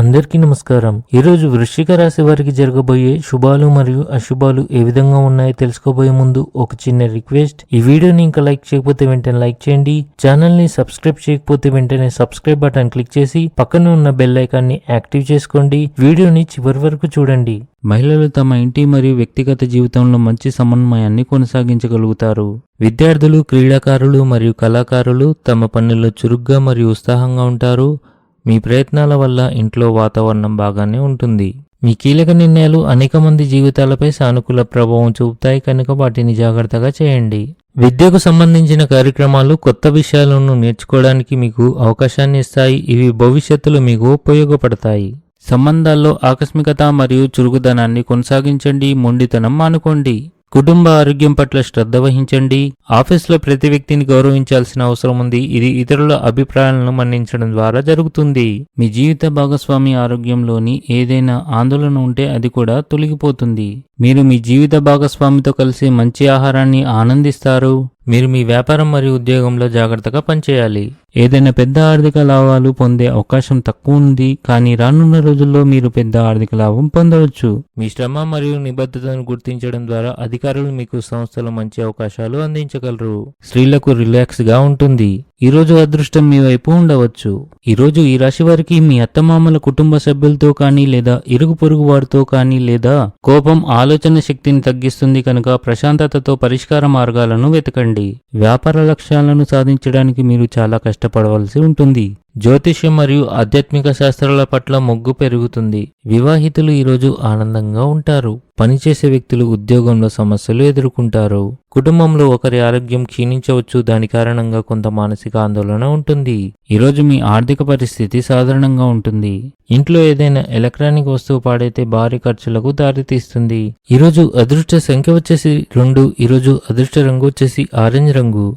అందరికీ నమస్కారం. ఈ రోజు వృశ్చిక రాశి వారికి జరగబోయే శుభాలు మరియు అశుభాలు ఏ విధంగా ఉన్నాయో తెలుసుకోబోయే ముందు ఒక చిన్న రిక్వెస్ట్. ఈ వీడియోని ఇంకా లైక్ చేయకపోతే వెంటనే లైక్ చేయండి. ఛానల్ని సబ్స్క్రైబ్ చేయకపోతే వెంటనే సబ్స్క్రైబ్ బటన్ క్లిక్ చేసి పక్కన ఉన్న బెల్ ఐకాన్ని యాక్టివ్ చేసుకోండి. వీడియోని చివరి వరకు చూడండి. మహిళలు తమ ఇంటి మరియు వ్యక్తిగత జీవితంలో మంచి సమన్వయాన్ని కొనసాగించగలుగుతారు. విద్యార్థులు క్రీడాకారులు మరియు కళాకారులు తమ పనుల్లో చురుగ్గా మరియు ఉత్సాహంగా ఉంటారు. మీ ప్రయత్నాల వల్ల ఇంట్లో వాతావరణం బాగానే ఉంటుంది. మీ కీలక నిర్ణయాలు అనేక మంది జీవితాలపై సానుకూల ప్రభావం చూపుతాయి కనుక వాటిని జాగ్రత్తగా చేయండి. విద్యకు సంబంధించిన కార్యక్రమాలు కొత్త విషయాలను నేర్చుకోవడానికి మీకు అవకాశాన్ని ఇస్తాయి. ఇవి భవిష్యత్తులో మీకు ఉపయోగపడతాయి. సంబంధాల్లో ఆకస్మికత మరియు చురుకుదనాన్ని కొనసాగించండి. మొండితనం మానుకోండి. కుటుంబ ఆరోగ్యం పట్ల శ్రద్ధ వహించండి. ఆఫీస్లో ప్రతి వ్యక్తిని గౌరవించాల్సిన అవసరం ఉంది. ఇది ఇతరుల అభిప్రాయాలను మన్నించడం ద్వారా జరుగుతుంది. మీ జీవిత భాగస్వామి ఆరోగ్యంలోని ఏదైనా ఆందోళన ఉంటే అది కూడా తొలగిపోతుంది. మీరు మీ జీవిత భాగస్వామితో కలిసి మంచి ఆహారాన్ని ఆనందిస్తారు. మీరు మీ వ్యాపారం మరియు ఉద్యోగంలో జాగ్రత్తగా పనిచేయాలి. ఏదైనా పెద్ద ఆర్థిక లాభాలు పొందే అవకాశం తక్కువ ఉంది కానీ రానున్న రోజుల్లో మీరు పెద్ద ఆర్థిక లాభం పొందవచ్చు. మీ శ్రమ మరియు నిబద్ధతను గుర్తించడం ద్వారా అధికారులు మీకు సంస్థలో మంచి అవకాశాలు అందించగలరు. స్త్రీలకు రిలాక్స్గా ఉంటుంది. ఈరోజు అదృష్టం మీ వైపు ఉండవచ్చు. ఈరోజు ఈ రాశి వారికి మీ అత్తమామల కుటుంబ సభ్యులతో కానీ లేదా ఇరుగు పొరుగు వారితో కానీ లేదా కోపం ఆలోచన శక్తిని తగ్గిస్తుంది కనుక ప్రశాంతతతో పరిష్కార మార్గాలను వెతకండి. వ్యాపార లక్ష్యాలను సాధించడానికి మీరు చాలా కష్టపడవలసి ఉంటుంది. జ్యోతిష్యం మరియు ఆధ్యాత్మిక శాస్త్రాల పట్ల మొగ్గు పెరుగుతుంది. వివాహితులు ఈరోజు ఆనందంగా ఉంటారు. పనిచేసే వ్యక్తులు ఉద్యోగంలో సమస్యలు ఎదుర్కొంటారు. కుటుంబంలో ఒకరి ఆరోగ్యం క్షీణించవచ్చు. దాని కారణంగా కొంత మానసిక ఆందోళన ఉంటుంది. ఈరోజు మీ ఆర్థిక పరిస్థితి సాధారణంగా ఉంటుంది. ఇంట్లో ఏదైనా ఎలక్ట్రానిక్ వస్తువు పాడైతే భారీ ఖర్చులకు దారితీస్తుంది. ఈరోజు అదృష్ట సంఖ్య వచ్చేసి రెండు. ఈరోజు అదృష్ట రంగు వచ్చేసి ఆరెంజ్ రంగు.